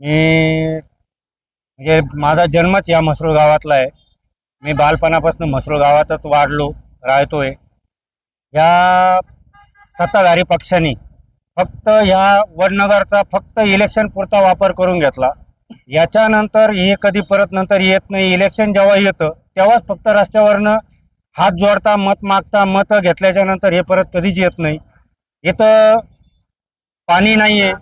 मी म्हणजे माझा जन्मच या म्हसरूळ गावातला आहे. मी बालपणापासून म्हसरूळ गावातच वाढलो राहतोय. या सत्ताधारी पक्षाने फक्त ह्या वडनगरचा फक्त इलेक्शन पुरता वापर करून घेतला. याच्यानंतर हे कधी परत नंतर येत नाही इलेक्शन जेव्हा येतं तेव्हाच फक्त रस्त्यावरनं हात जोडता मत मागता मतं घेतल्याच्या नंतर हे परत कधीच येत नाही. इथं पाणी नाही आहे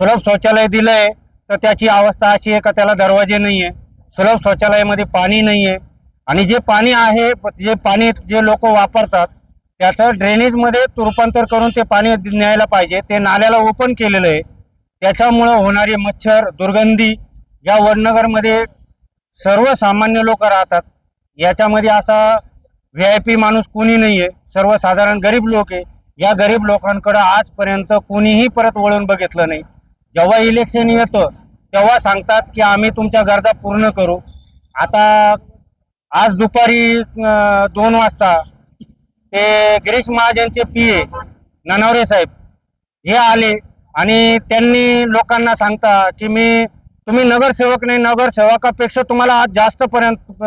सुलभ शौचालय दिलंय तर त्याची अवस्था अशी आहे का त्याला दरवाजे नाही आहे सुलभ शौचालयामध्ये पाणी नाही आहे आणि जे पाणी आहे जे पाणी जे लोक वापरतात त्याचं ड्रेनेजमध्ये रूपांतर करून ते पाणी न्यायला पाहिजे. ते नाल्याला ओपन केलेलं आहे. त्याच्यामुळं होणारे मच्छर दुर्गंधी या वडनगरमध्ये सर्वसामान्य लोक राहतात. याच्यामध्ये असा व्ही आय पी माणूस कोणी नाही आहे सर्वसाधारण गरीब लोक आहे. या गरीब लोकांकडं आजपर्यंत कोणीही परत वळून बघितलं नाही. जेव्हा इलेक्शन येतं तेव्हा सांगतात की आम्ही तुमच्या गरजा पूर्ण करू. आता आज दुपारी दोन वाजता ते गिरीश महाजनचे पी ए ननावरे साहेब हे आले आणि त्यांनी लोकांना सांगता की मी तुम्ही नगरसेवक नाही नगरसेवकापेक्षा तुम्हाला आज जास्तपर्यंत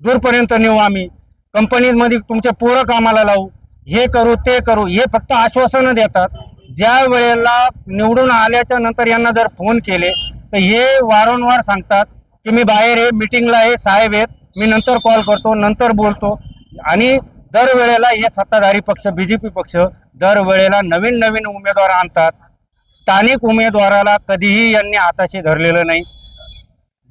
दूरपर्यंत नेऊ आम्ही. कंपनीमध्ये तुमचे पोरं कामाला लावू. हे करू ते करू. हे फक्त आश्वासनं देतात. ज्या वेळेला निवडून आल्याच्यानंतर यांना जर फोन केले तर हे वारंवार सांगतात की मी बाहेर आहे मिटिंगला आहे साहेब आहेत मी नंतर कॉल करतो नंतर बोलतो. आणि दरवेळेला हे सत्ताधारी पक्ष बी जे पी पक्ष दरवेळेला नवीन नवीन उमेदवार आणतात. स्थानिक उमेदवाराला कधीही यांनी हाताशी धरलेलं नाही.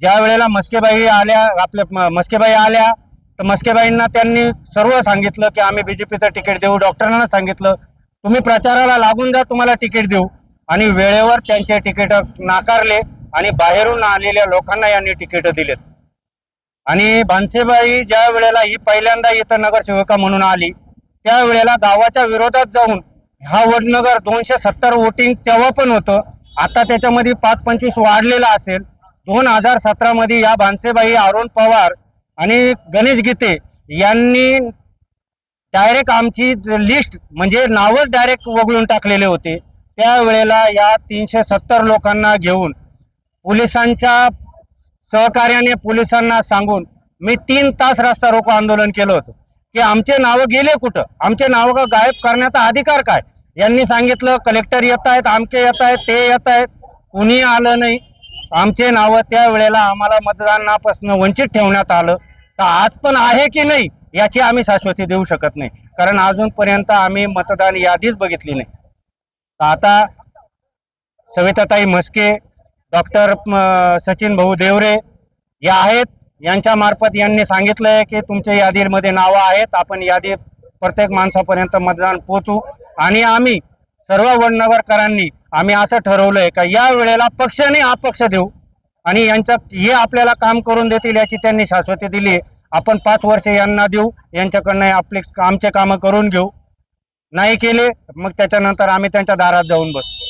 ज्या वेळेला मस्केबाई आल्या आपल्या मस्केबाई आल्या तर मस्केबाईंना त्यांनी सर्व सांगितलं की आम्ही बी जे पीचं तिकीट देऊ डॉक्टरांना सांगितलं तुम्ही प्रचाराला लागून जा तुम्हाला तिकीट देऊ. आणि वेळेवर त्यांचे तिकीट नाकारले आणि बाहेरून आलेल्या लोकांना यांनी तिकीट दिलेत. आणि भानसेबाई ज्या वेळेला ही पहिल्यांदा इथं नगरसेविका म्हणून आली त्यावेळेला गावाच्या विरोधात जाऊन हा वडनगर दोनशे सत्तर वोटिंग तेव्हा पण होतं. आता त्याच्यामध्ये पाच पंचवीस वाढलेला असेल. दोन हजार सतरामध्ये या भानसेबाई अरुण पवार आणि गणेश गीते यांनी डायरेक्ट आमची लिस्ट म्हणजे नावच डायरेक्ट वगळून टाकलेले होते. त्यावेळेला या तीनशे सत्तर लोकांना घेऊन पोलिसांच्या सहकार्याने पोलिसांना सांगून मी तीन तास रस्ता रोको आंदोलन केलं होतं. की आमचे नावं गेले कुठं? आमचे नावं गायब करण्याचा अधिकार काय? यांनी सांगितलं कलेक्टर येत आहेत आमके येत आहेत ते येत आहेत. कुणी आलं नाही. आमचे नावं त्यावेळेला आम्हाला मतदानापासून वंचित ठेवण्यात आलं. तर आज पण आहे की नाही? याची आम्ही शाश्वती देऊ शकत नाही. कारण अजूनपर्यंत आम्ही मतदान यादीच बघितली नाही. आता सविताताई म्हस्के डॉक्टर सचिन भाऊ देवरे या आहेत. यांच्या मार्फत यांनी सांगितलंय की तुमच्या यादीमध्ये नावं आहेत. आपण यादी प्रत्येक माणसापर्यंत मतदान पोचू आणि आम्ही सर्व वडनगरकरांनी आम्ही असं ठरवलंय का या वेळेला पक्षाने अपक्ष देऊ. आणि यांच्या हे आपल्याला काम करून देतील याची त्यांनी शाश्वती दिली आपण पाच वर्ष यांना देऊ यांच्याकडनं आपले आमचे कामं करून घेऊ. नाही केले मग त्याच्यानंतर आम्ही त्यांच्या दारात जाऊन बसतो.